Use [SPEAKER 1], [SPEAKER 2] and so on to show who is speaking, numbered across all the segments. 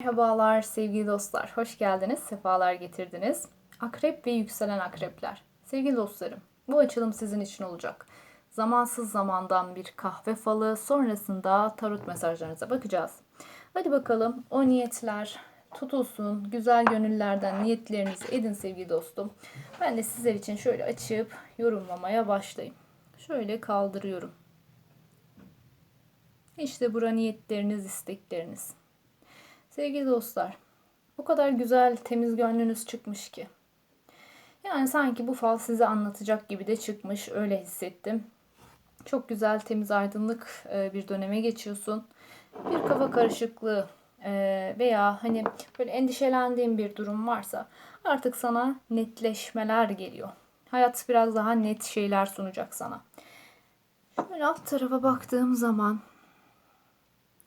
[SPEAKER 1] Merhabalar sevgili dostlar, hoş geldiniz, sefalar getirdiniz. Akrep ve yükselen akrepler. Sevgili dostlarım, bu açılım sizin için olacak. Zamansız zamandan bir kahve falı, sonrasında tarot mesajlarınıza bakacağız. Hadi bakalım o niyetler tutulsun, güzel gönüllerden niyetlerinizi edin sevgili dostum. Ben de sizler için şöyle açıp yorumlamaya başlayayım. Şöyle kaldırıyorum. İşte bura niyetleriniz, istekleriniz. Sevgili dostlar, o kadar güzel, temiz gönlünüz çıkmış ki. Yani sanki bu fal size anlatacak gibi de çıkmış, öyle hissettim. Çok güzel, temiz, aydınlık e, bir döneme geçiyorsun. Bir kafa karışıklığı e, veya hani böyle endişelendiğin bir durum varsa artık sana netleşmeler geliyor. Hayat biraz daha net şeyler sunacak sana. Şöyle alt tarafa baktığım zaman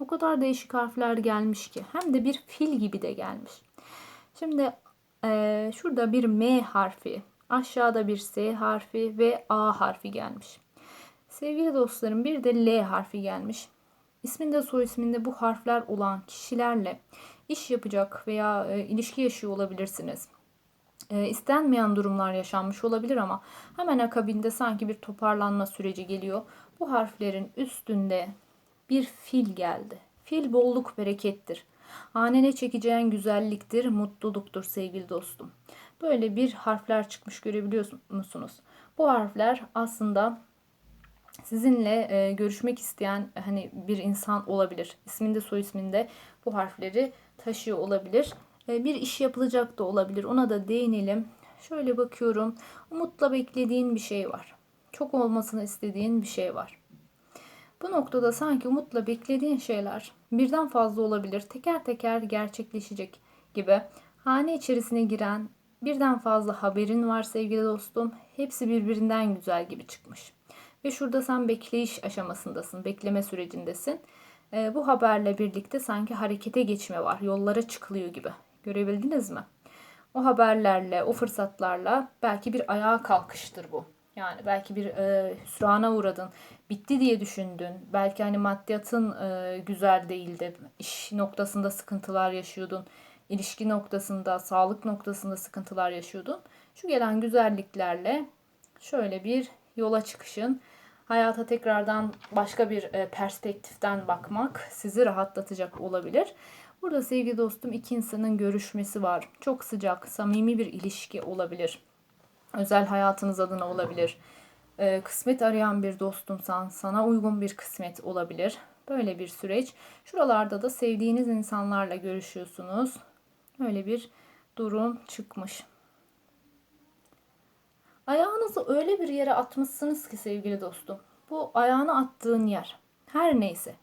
[SPEAKER 1] o kadar değişik harfler gelmiş ki. Hem de bir fil gibi de gelmiş. Şimdi e, şurada bir M harfi, aşağıda bir S harfi ve A harfi gelmiş. Sevgili dostlarım bir de L harfi gelmiş. İsminde soy isminde bu harfler olan kişilerle iş yapacak veya e, ilişki yaşıyor olabilirsiniz. E, istenmeyen durumlar yaşanmış olabilir ama hemen akabinde sanki bir toparlanma süreci geliyor. Bu harflerin üstünde bir fil geldi. Fil bolluk berekettir. Hanene çekeceğin güzelliktir, mutluluktur sevgili dostum. Böyle bir harfler çıkmış görebiliyor musunuz? Bu harfler aslında sizinle e, görüşmek isteyen hani bir insan olabilir. İsminde soy isminde bu harfleri taşıyor olabilir. E, bir iş yapılacak da olabilir. Ona da değinelim. Şöyle bakıyorum. Umutla beklediğin bir şey var. Çok olmasını istediğin bir şey var. Bu noktada sanki umutla beklediğin şeyler birden fazla olabilir. Teker teker gerçekleşecek gibi. Hane içerisine giren birden fazla haberin var sevgili dostum. Hepsi birbirinden güzel gibi çıkmış. Ve şurada sen bekleyiş aşamasındasın, bekleme sürecindesin. E, bu haberle birlikte sanki harekete geçme var, yollara çıkılıyor gibi. Görebildiniz mi? O haberlerle, o fırsatlarla belki bir ayağa kalkıştır bu. Yani belki bir e, hüsrana uğradın, bitti diye düşündün. Belki hani maddiyatın e, güzel değildi, iş noktasında sıkıntılar yaşıyordun, ilişki noktasında, sağlık noktasında sıkıntılar yaşıyordun. Şu gelen güzelliklerle şöyle bir yola çıkışın, hayata tekrardan başka bir e, perspektiften bakmak sizi rahatlatacak olabilir. Burada sevgili dostum iki insanın görüşmesi var. Çok sıcak, samimi bir ilişki olabilir özel hayatınız adına olabilir. Ee, kısmet arayan bir dostumsan sana uygun bir kısmet olabilir. Böyle bir süreç. Şuralarda da sevdiğiniz insanlarla görüşüyorsunuz. Öyle bir durum çıkmış. Ayağınızı öyle bir yere atmışsınız ki sevgili dostum. Bu ayağını attığın yer her neyse.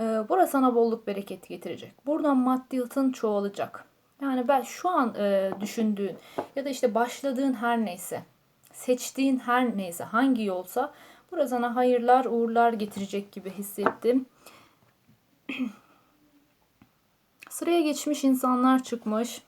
[SPEAKER 1] E, burası sana bolluk bereket getirecek. Buradan maddiyatın çoğalacak. Yani ben şu an e, düşündüğün ya da işte başladığın her neyse, seçtiğin her neyse, hangi yolsa burası sana hayırlar, uğurlar getirecek gibi hissettim. Sıraya geçmiş insanlar çıkmış.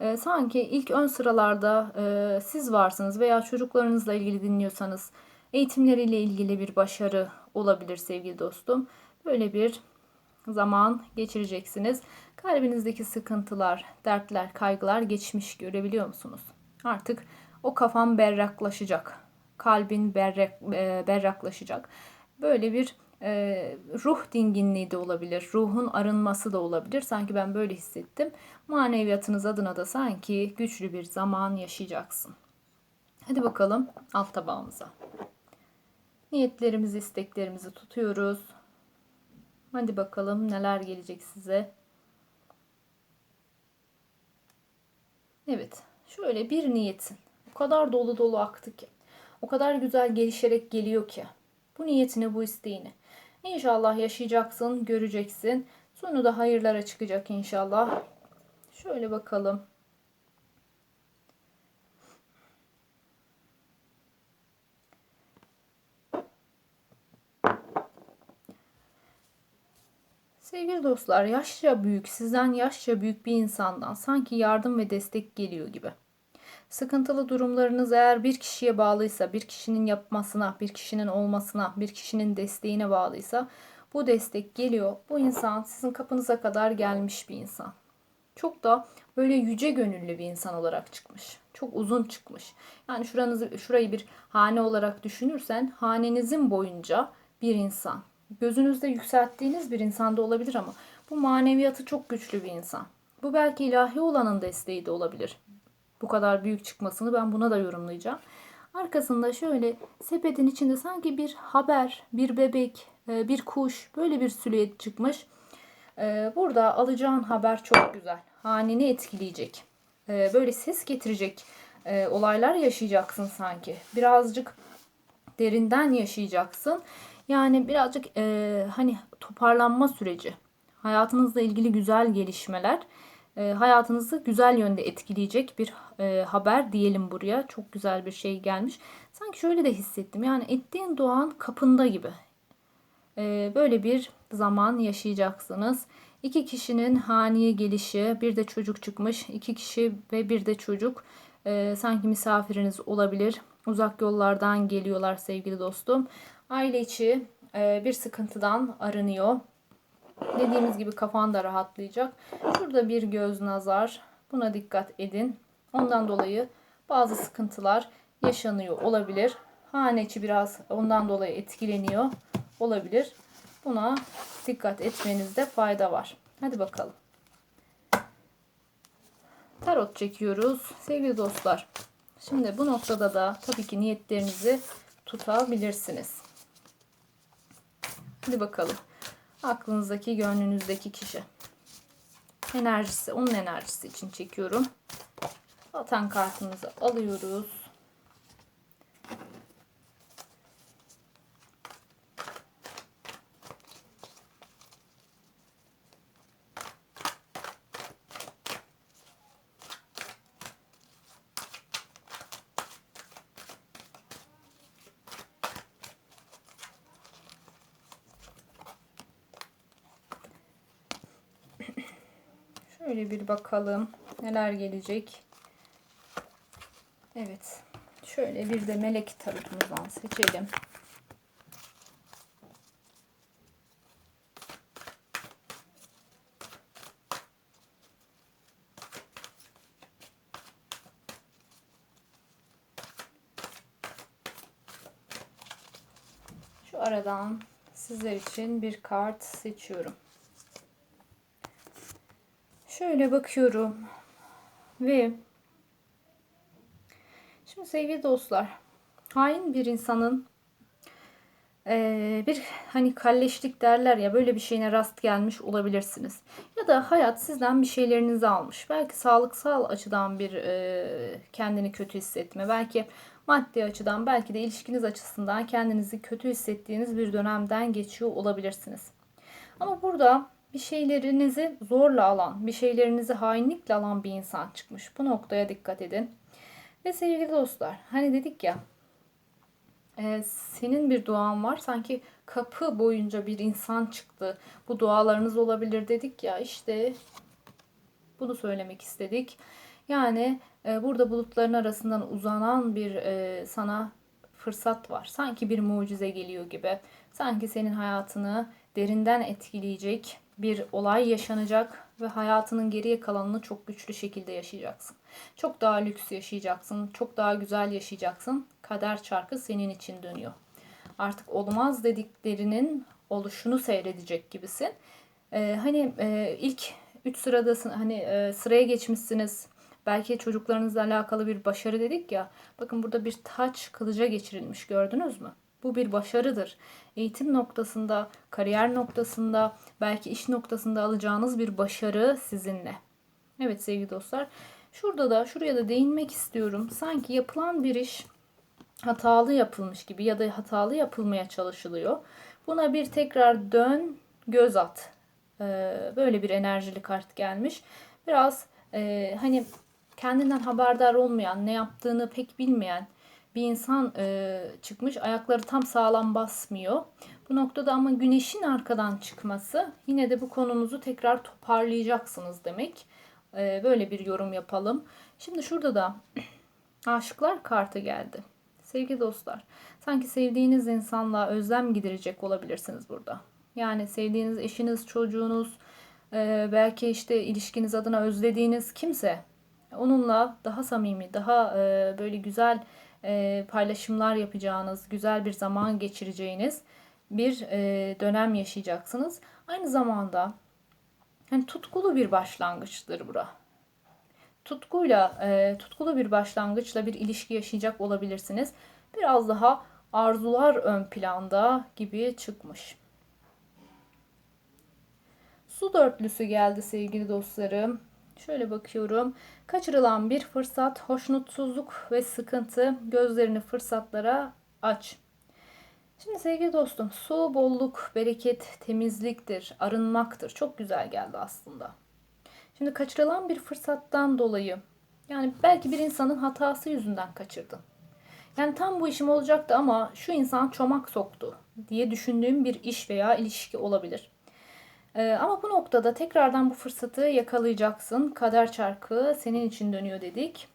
[SPEAKER 1] E, sanki ilk ön sıralarda e, siz varsınız veya çocuklarınızla ilgili dinliyorsanız eğitimleriyle ilgili bir başarı olabilir sevgili dostum. Böyle bir zaman geçireceksiniz. Kalbinizdeki sıkıntılar, dertler, kaygılar geçmiş görebiliyor musunuz? Artık o kafam berraklaşacak. Kalbin berrak, e, berraklaşacak. Böyle bir e, ruh dinginliği de olabilir. Ruhun arınması da olabilir. Sanki ben böyle hissettim. Maneviyatınız adına da sanki güçlü bir zaman yaşayacaksın. Hadi bakalım alt tabağımıza. Niyetlerimizi, isteklerimizi tutuyoruz. Hadi bakalım neler gelecek size. Evet. Şöyle bir niyetin. O kadar dolu dolu aktı ki. O kadar güzel gelişerek geliyor ki. Bu niyetini, bu isteğini. İnşallah yaşayacaksın, göreceksin. Sonu da hayırlara çıkacak inşallah. Şöyle bakalım. Sevgili dostlar, yaşça büyük, sizden yaşça büyük bir insandan sanki yardım ve destek geliyor gibi. Sıkıntılı durumlarınız eğer bir kişiye bağlıysa, bir kişinin yapmasına, bir kişinin olmasına, bir kişinin desteğine bağlıysa bu destek geliyor. Bu insan sizin kapınıza kadar gelmiş bir insan. Çok da böyle yüce gönüllü bir insan olarak çıkmış. Çok uzun çıkmış. Yani şuranızı şurayı bir hane olarak düşünürsen hanenizin boyunca bir insan. Gözünüzde yükselttiğiniz bir insan da olabilir ama bu maneviyatı çok güçlü bir insan. Bu belki ilahi olanın desteği de olabilir. Bu kadar büyük çıkmasını ben buna da yorumlayacağım. Arkasında şöyle sepetin içinde sanki bir haber, bir bebek, e, bir kuş böyle bir silüet çıkmış. E, burada alacağın haber çok güzel. Haneni etkileyecek. E, böyle ses getirecek olaylar yaşayacaksın sanki. Birazcık derinden yaşayacaksın. Yani birazcık hani toparlanma süreci. Hayatınızla ilgili güzel gelişmeler e, hayatınızı güzel yönde etkileyecek bir e, haber diyelim buraya. Çok güzel bir şey gelmiş. Sanki şöyle de hissettim. Yani ettiğin doğan kapında gibi. E, böyle bir zaman yaşayacaksınız. İki kişinin haneye gelişi, bir de çocuk çıkmış. İki kişi ve bir de çocuk. E, sanki misafiriniz olabilir. Uzak yollardan geliyorlar sevgili dostum. Aile içi e, bir sıkıntıdan arınıyor. Dediğimiz gibi kafan da rahatlayacak. Şurada bir göz nazar. Buna dikkat edin. Ondan dolayı bazı sıkıntılar yaşanıyor olabilir. Hane içi biraz ondan dolayı etkileniyor olabilir. Buna dikkat etmenizde fayda var. Hadi bakalım. Tarot çekiyoruz. Sevgili dostlar. Şimdi bu noktada da tabii ki niyetlerinizi tutabilirsiniz. Hadi bakalım aklınızdaki, gönlünüzdeki kişi. Enerjisi, onun enerjisi için çekiyorum. Vatan kartımızı alıyoruz. Şöyle bir bakalım neler gelecek. Evet. Şöyle bir de melek tarotumuzdan seçelim. Şu aradan sizler için bir kart seçiyorum. Şöyle bakıyorum. Ve şimdi sevgili dostlar hain bir insanın ee, bir hani kalleşlik derler ya böyle bir şeyine rast gelmiş olabilirsiniz. Ya da hayat sizden bir şeylerinizi almış. Belki sağlıksal açıdan bir e, kendini kötü hissetme. Belki maddi açıdan belki de ilişkiniz açısından kendinizi kötü hissettiğiniz bir dönemden geçiyor olabilirsiniz. Ama burada bir şeylerinizi zorla alan, bir şeylerinizi hainlikle alan bir insan çıkmış. Bu noktaya dikkat edin. Ve sevgili dostlar, hani dedik ya, e, senin bir duan var. Sanki kapı boyunca bir insan çıktı. Bu dualarınız olabilir dedik ya. işte bunu söylemek istedik. Yani e, burada bulutların arasından uzanan bir e, sana fırsat var. Sanki bir mucize geliyor gibi. Sanki senin hayatını derinden etkileyecek bir olay yaşanacak ve hayatının geriye kalanını çok güçlü şekilde yaşayacaksın. Çok daha lüks yaşayacaksın, çok daha güzel yaşayacaksın. Kader çarkı senin için dönüyor. Artık olmaz dediklerinin oluşunu seyredecek gibisin. Ee, hani e, ilk 3 sıradasın, hani e, sıraya geçmişsiniz. Belki çocuklarınızla alakalı bir başarı dedik ya. Bakın burada bir taç kılıca geçirilmiş gördünüz mü? Bu bir başarıdır. Eğitim noktasında, kariyer noktasında, belki iş noktasında alacağınız bir başarı sizinle. Evet sevgili dostlar. Şurada da şuraya da değinmek istiyorum. Sanki yapılan bir iş hatalı yapılmış gibi ya da hatalı yapılmaya çalışılıyor. Buna bir tekrar dön, göz at. Ee, böyle bir enerjili kart gelmiş. Biraz e, hani kendinden haberdar olmayan, ne yaptığını pek bilmeyen, bir insan e, çıkmış. Ayakları tam sağlam basmıyor. Bu noktada ama güneşin arkadan çıkması yine de bu konunuzu tekrar toparlayacaksınız demek. E, böyle bir yorum yapalım. Şimdi şurada da aşıklar kartı geldi. Sevgili dostlar, sanki sevdiğiniz insanla özlem giderecek olabilirsiniz burada. Yani sevdiğiniz eşiniz, çocuğunuz, e, belki işte ilişkiniz adına özlediğiniz kimse onunla daha samimi, daha e, böyle güzel e, paylaşımlar yapacağınız, güzel bir zaman geçireceğiniz bir e, dönem yaşayacaksınız. Aynı zamanda hani tutkulu bir başlangıçtır bura. Tutkuyla, e, tutkulu bir başlangıçla bir ilişki yaşayacak olabilirsiniz. Biraz daha arzular ön planda gibi çıkmış. Su dörtlüsü geldi sevgili dostlarım. Şöyle bakıyorum. Kaçırılan bir fırsat, hoşnutsuzluk ve sıkıntı gözlerini fırsatlara aç. Şimdi sevgili dostum, su bolluk, bereket, temizliktir, arınmaktır. Çok güzel geldi aslında. Şimdi kaçırılan bir fırsattan dolayı yani belki bir insanın hatası yüzünden kaçırdın. Yani tam bu işim olacaktı ama şu insan çomak soktu diye düşündüğüm bir iş veya ilişki olabilir. Ee, ama bu noktada tekrardan bu fırsatı yakalayacaksın. Kader çarkı senin için dönüyor dedik.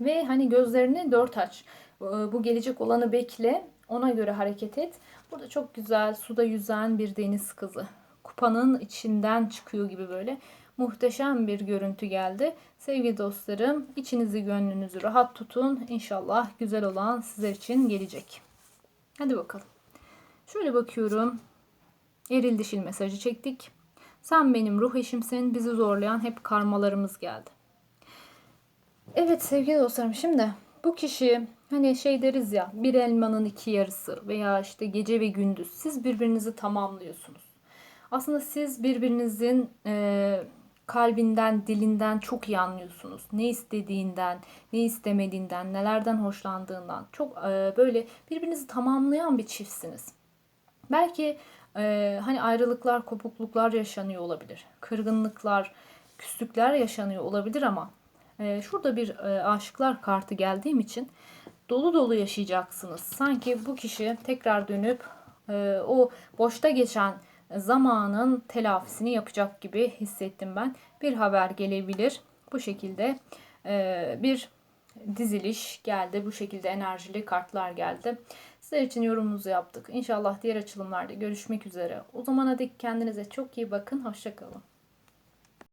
[SPEAKER 1] Ve hani gözlerini dört aç. Ee, bu gelecek olanı bekle. Ona göre hareket et. Burada çok güzel suda yüzen bir deniz kızı. Kupanın içinden çıkıyor gibi böyle muhteşem bir görüntü geldi. Sevgili dostlarım, içinizi gönlünüzü rahat tutun. İnşallah güzel olan sizler için gelecek. Hadi bakalım. Şöyle bakıyorum. Eril dişil mesajı çektik. Sen benim ruh eşimsin. Bizi zorlayan hep karmalarımız geldi. Evet sevgili dostlarım şimdi bu kişi hani şey deriz ya bir elmanın iki yarısı veya işte gece ve gündüz siz birbirinizi tamamlıyorsunuz. Aslında siz birbirinizin e, kalbinden, dilinden çok iyi anlıyorsunuz. Ne istediğinden, ne istemediğinden, nelerden hoşlandığından. Çok e, böyle birbirinizi tamamlayan bir çiftsiniz. Belki e, hani ayrılıklar, kopukluklar yaşanıyor olabilir. Kırgınlıklar, küslükler yaşanıyor olabilir ama e, şurada bir e, aşıklar kartı geldiğim için dolu dolu yaşayacaksınız. Sanki bu kişi tekrar dönüp e, o boşta geçen zamanın telafisini yapacak gibi hissettim ben. Bir haber gelebilir. Bu şekilde e, bir diziliş geldi. Bu şekilde enerjili kartlar geldi. Sizler için yorumumuzu yaptık. İnşallah diğer açılımlarda görüşmek üzere. O zamana dek kendinize çok iyi bakın. Hoşçakalın.